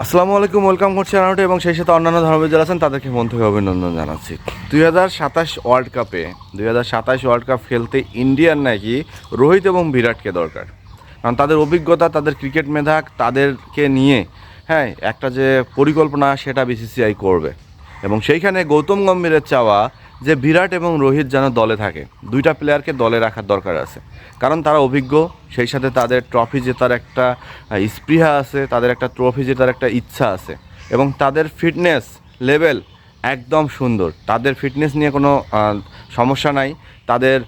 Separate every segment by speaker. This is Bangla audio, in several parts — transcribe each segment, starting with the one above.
Speaker 1: আসসালামু আলাইকুম, ওয়েলকাম করছি আনাউটে এবং সেই সাথে অন্যান্য ধর্মের যারা আছেন, তাদেরকে মন থেকে অভিনন্দন জানাচ্ছি। দুই হাজার সাতাশ ওয়ার্ল্ড কাপে দুই হাজার সাতাশ ওয়ার্ল্ড কাপ খেলতে ইন্ডিয়ার নাকি রোহিত এবং বিরাটকে দরকার। কারণ তাদের অভিজ্ঞতা, তাদের ক্রিকেট মেধাক তাদেরকে নিয়ে হ্যাঁ একটা যে পরিকল্পনা, সেটা বিসিসিআই করবে। এবং সেইখানে গৌতম গম্ভীরের চাওয়া যে বিরাট এবং রোহিত যেন দলে থাকে। দুইটা প্লেয়ারকে দলে রাখার দরকার আছে। কারণ তারা অভিজ্ঞ, সেই সাথে তাদের ট্রফি জেতার একটা স্পৃহা আছে, তাদের একটা ট্রফি জেতার একটা ইচ্ছা আছে। এবং তাদের ফিটনেস লেভেল একদম সুন্দর। তাদের ফিটনেস নিয়ে কোনো সমস্যা নাই। তাদের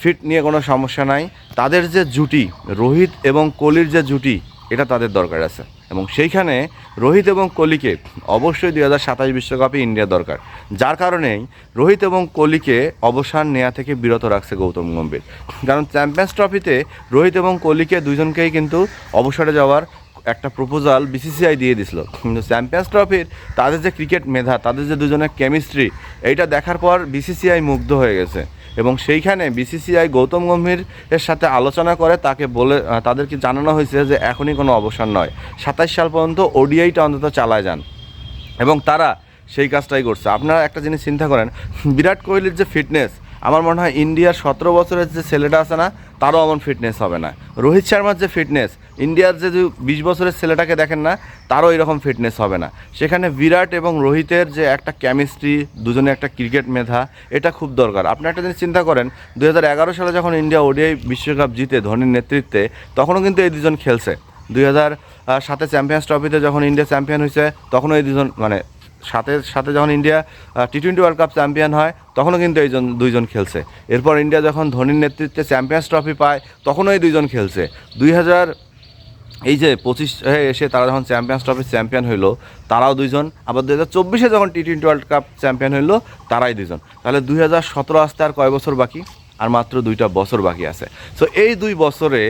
Speaker 1: ফিট নিয়ে কোনো সমস্যা নাই। তাদের যে জুটি, রোহিত এবং কোহলির যে জুটি, এটা তাদের দরকার আছে। এবং সেইখানে রোহিত এবং কোহলিকে অবশ্যই দুই হাজার সাতাশ বিশ্বকাপে ইন্ডিয়া দরকার। যার কারণেই রোহিত এবং কোহলিকে অবসান নেওয়া থেকে বিরত রাখছে গৌতম গম্ভীর। কারণ চ্যাম্পিয়ন্স ট্রফিতে রোহিত এবং কোহলিকে দুজনকেই কিন্তু অবসরে যাওয়ার একটা প্রপোজাল বিসিসিআই দিয়ে দিছিল। কিন্তু চ্যাম্পিয়ন্স ট্রফির তাদের যে ক্রিকেট মেধা, তাদের যে দুজনের কেমিস্ট্রি, এইটা দেখার পর বিসিসিআই মুগ্ধ হয়ে গেছে। এবং সেইখানে বিসিসিআই গৌতম গম্ভীর এর সাথে আলোচনা করে তাকে বলে তাদেরকে জানানো হয়েছে যে এখনই কোনো অবসর নয়। সাতাইশ সাল পর্যন্ত ওডিআইটা অন্তত চালায় যান। এবং তারা সেই কাজটাই করছে। আপনারা একটা জিনিস চিন্তা করেন, বিরাট কোহলির যে ফিটনেস আমার মনে হয় ইন্ডিয়ার সতেরো বছরের যে ছেলেটা আছে না তারও এমন ফিটনেস হবে না। রোহিত শর্মার যে ফিটনেস ইন্ডিয়ার যে বিশ বছরের ছেলেটাকে দেখেন না, তারও এরকম ফিটনেস হবে না। সেখানে বিরাট এবং রোহিতের যে একটা কেমিস্ট্রি দুজনে একটা ক্রিকেট মেধা, এটা খুব দরকার। আপনি একটা জিনিস চিন্তা করেন, দুই হাজার এগারো সালে যখন ইন্ডিয়া ওডিআই বিশ্বকাপ জিতে ধোনির নেতৃত্বে, তখনও কিন্তু এই দুজন খেলছে। দুই হাজার সাতে চ্যাম্পিয়ন্স ট্রফিতে যখন ইন্ডিয়া চ্যাম্পিয়ন হয়েছে, তখনও এই দুজন মানে সাথে সাথে যখন India T twenty World Cup champion হয়, তখনও কিন্তু এইজন দুইজন খেলছে। এরপর ইন্ডিয়া যখন ধোনির নেতৃত্বে চ্যাম্পিয়ন্স ট্রফি পায়, তখনও এই দুইজন খেলছে। দুই হাজার এই যে পঁচিশ এসে তারা যখন চ্যাম্পিয়ন্স ট্রফির চ্যাম্পিয়ন হইল, তারাও দুইজন। আবার দু হাজার চব্বিশে যখন T twenty World Cup champion হইল, তারাই দুইজন। তাহলে দুই হাজার সতেরো আসতে আর কয় বছর বাকি? আর মাত্র দুইটা বছর বাকি আছে। সো এই দুই বছরে,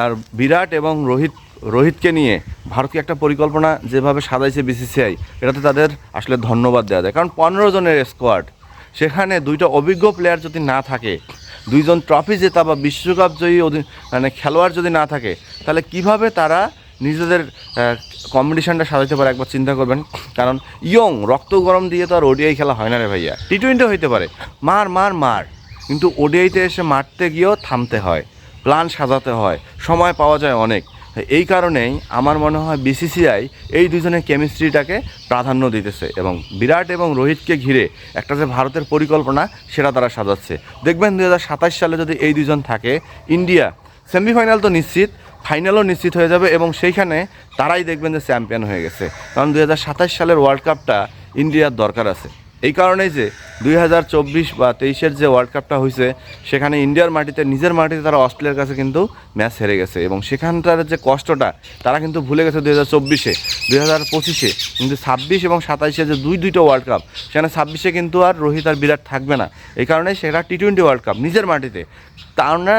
Speaker 1: আর বিরাট এবং রোহিত রোহিতকে নিয়ে ভারতীয় একটা পরিকল্পনা যেভাবে সাজাইছে বিসিসিআই এটাতে তাদের আসলে ধন্যবাদ দেওয়া যায়। কারণ পনেরো জনের স্কোয়াড সেখানে দুইটা অভিজ্ঞ প্লেয়ার যদি না থাকে, দুইজন ট্রফি জেতা বা বিশ্বকাপ জয়ী মানে খেলোয়াড় যদি না থাকে, তাহলে কীভাবে তারা নিজেদের কম্পিটিশানটা সাজাতে পারে একবার চিন্তা করবেন। কারণ ইয়ং, রক্ত গরম দিয়ে তো আর ওডিআই খেলা হয় না রে ভাইয়া। টি টোয়েন্টি হইতে পারে। মার মার মার। কিন্তু ওডিআইতে এসে মারতে গিয়েও থামতে হয়। প্ল্যান সাজাতে হয়। সময় পাওয়া যায় অনেক। এই কারণেই আমার মনে হয় বিসিসিআই এই দুজনের কেমিস্ট্রিটাকে প্রাধান্য দিতেছে এবং বিরাট এবং রোহিতকে ঘিরে একটা যে ভারতের পরিকল্পনা, সেটা তারা সাজাচ্ছে। দেখবেন দু সালে যদি এই দুজন থাকে, ইন্ডিয়া সেমিফাইনাল তো নিশ্চিত ফাইনালও নিশ্চিত হয়ে যাবে এবং সেইখানে তারাই দেখবেন যে চ্যাম্পিয়ন হয়ে গেছে। কারণ দু সালের ওয়ার্ল্ড কাপটা ইন্ডিয়ার দরকার আছে। এই কারণেই যে দুই হাজার চব্বিশ বা তেইশের যে ওয়ার্ল্ড কাপটা হয়েছে সেখানে ইন্ডিয়ার মাটিতে, নিজের মাটিতে তারা অস্ট্রেলিয়ার কাছে কিন্তু ম্যাচ হেরে গেছে। এবং সেখানটার যে কষ্টটা, তারা কিন্তু ভুলে গেছে দুই হাজার চব্বিশে। দুই হাজার পঁচিশে কিন্তু ছাব্বিশ এবং সাতাইশে যে দুই দুইটা ওয়ার্ল্ড কাপ সেখানে ছাব্বিশে কিন্তু আর রোহিত আর বিরাট থাকবে না। এই কারণে সেটা টি টোয়েন্টি ওয়ার্ল্ড কাপ নিজের মাটিতে। তারা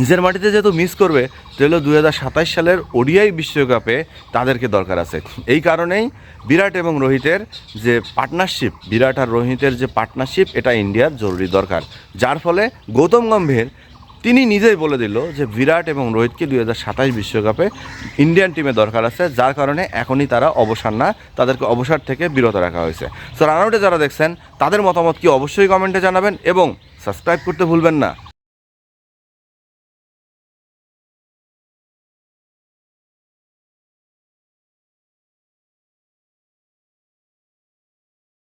Speaker 1: নিজের মাটিতে যেহেতু মিস করবে, তাহলে দু হাজার সাতাশ সালের ওডিআই বিশ্বকাপে তাদেরকে দরকার আছে। এই কারণেই বিরাট এবং রোহিতের যে পার্টনারশিপ বিরাট আর রোহিতের যে পার্টনারশিপ এটা ইন্ডিয়ার জরুরি দরকার। যার ফলে গৌতম গম্ভীর, তিনি নিজেই বলে দিল যে বিরাট এবং রোহিতকে দুই হাজার সাতাশ বিশ্বকাপে ইন্ডিয়ান টিমে দরকার আছে, যার কারণে এখনই তারা অবসর না, তাদেরকে অবসর থেকে বিরত রাখা হয়েছে। সো রানআউটে যারা দেখছেন, তাদের মতামত কি অবশ্যই কমেন্টে জানাবেন এবং সাবস্ক্রাইব করতে ভুলবেন না।